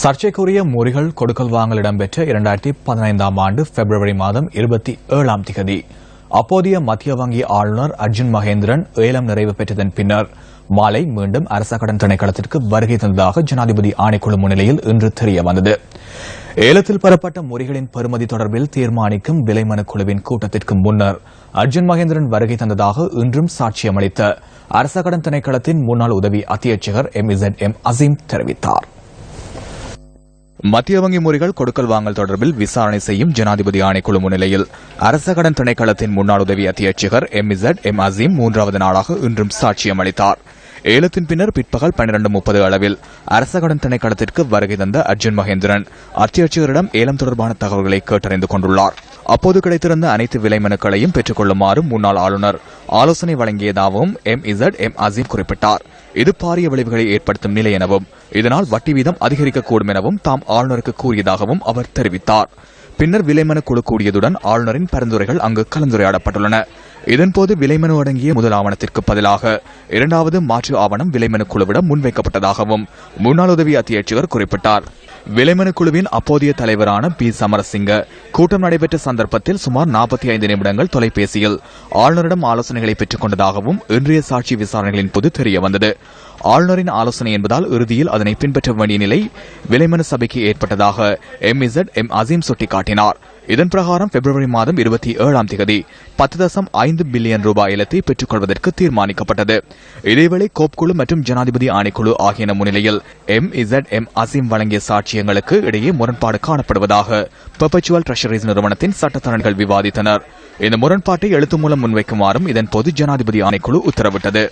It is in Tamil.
சர்ச்சைக்குரிய முறிகள் கொடுக்கல் வாங்கல் இடம்பெற்ற இரண்டாயிரத்தி பதினைந்தாம் ஆண்டு பிப்ரவரி மாதம் இருபத்தி ஏழாம் திகதி. அப்போதைய மத்திய வங்கி ஆளுநர் அர்ஜுன் மகேந்திரன் ஏலம் நிறைவு பெற்றதன் பின்னர் மாலை மீண்டும் அரச கடன் திணைக்களத்திற்கு வருகை தந்ததாக ஜனாதிபதி ஆணைக்குழு முன்னிலையில் இன்று தெரிய வந்தது. ஏலத்தில் பெறப்பட்ட முறைகளின் பெறுமதி தொடர்பில் தீர்மானிக்கும் விலைமனு குழுவின் கூட்டத்திற்கு முன்னர் அர்ஜுன் மகேந்திரன் வருகை தந்ததாக இன்றும் சாட்சியமளித்த அரச கடன் திணைக்களத்தின் முன்னாள் உதவி அத்தியட்சகர் எம் இசட் எம் அசீம் தெரிவித்தார். மத்திய வங்கி முறைகள் கொடுக்கல் வாங்கல் தொடர்பில் விசாரணை செய்யும் ஜனாதிபதி ஆணைக்குழு முன்னிலையில் அரச கடன் திணைக்களத்தின் முன்னாள் உதவி அத்தியட்சகர் எம் இசட் எம் அசீம் மூன்றாவது நாளாக இன்றும் சாட்சியம் அளித்தார். ஏலத்தின் பின்னர் பிற்பகல் பன்னிரண்டு முப்பது அளவில் அரச கடன் திணைக்களத்திற்கு வருகை தந்த அர்ஜுன் மகேந்திரன் அத்தியட்சகரிடம் ஏலம் தொடர்பான தகவல்களை கேட்டறிந்து கொண்டுள்ளார். அப்போது கிடைத்திருந்த அனைத்து விலை மனுக்களையும் பெற்றுக் கொள்ளுமாறு முன்னாள் ஆளுநர் ஆலோசனை வழங்கியதாகவும் எம் இசட் எம் அசீம் குறிப்பிட்டார். இது பாரிய விளைவுகளை ஏற்படுத்தும் நிலை எனவும் இதனால் வட்டி வீதம் அதிகரிக்கக்கூடும் எனவும் தாம் ஆளுநருக்கு கூறியதாகவும் அவர் தெரிவித்தார். பின்னர் விலைமனு குழு கூடியதுடன் ஆளுநரின் பரிந்துரைகள் அங்கு கலந்துரையாடப்பட்டுள்ளன. இதன்போது விலைமனு அடங்கிய முதல் ஆவணத்திற்கு பதிலாக இரண்டாவது மாற்று ஆவணம் விலைமனு குழுவிடம் முன்வைக்கப்பட்டதாகவும் முன்னாள் உதவி அத்தியட்சகர் குறிப்பிட்டார். விலைமனு குழுவின் அப்போதைய தலைவரான பி. சமரசிங்க. கூட்டம் நடைபெற்ற சந்தர்ப்பத்தில் சுமார் நாற்பத்தி ஐந்து நிமிடங்கள் தொலைபேசியில் ஆளுநரிடம் ஆலோசனைகளை பெற்றுக் கொண்டதாகவும் இன்றைய சாட்சி விசாரணைகளின் போது தெரியவந்தது. ஆளுநரின் ஆலோசனை என்பதால் இறுதியில் அதனை பின்பற்ற வேண்டிய நிலை விலைமனு சபைக்கு ஏற்பட்டதாக எம் இசட் எம் அசீம் சுட்டிக்காட்டினார். இதன் பிரகாரம் பிப்ரவரி மாதம் இருபத்தி ஏழாம் தேதி பத்து தசம் ஐந்து பில்லியன் ரூபாய் இலத்தை பெற்றுக் கொள்வதற்கு தீர்மானிக்கப்பட்டது. இதேவேளை கோப்குழு மற்றும் ஜனாதிபதி ஆணைக்குழு ஆகியன முன்னிலையில் எம் இசட் எம் அசீம் வழங்கிய சாட்சியங்களுக்கு இடையே முரண்பாடு காணப்படுவதாக பெர்பச்சுவல் ட்ரெஷரிஸ் நிறுவனத்தின் சட்டத்தரன்கள் விவாதித்தனர். இந்த முரண்பாட்டை எழுத்து மூலம் முன்வைக்குமாறும் இதன்போது ஜனாதிபதி ஆணைக்குழு உத்தரவிட்டது.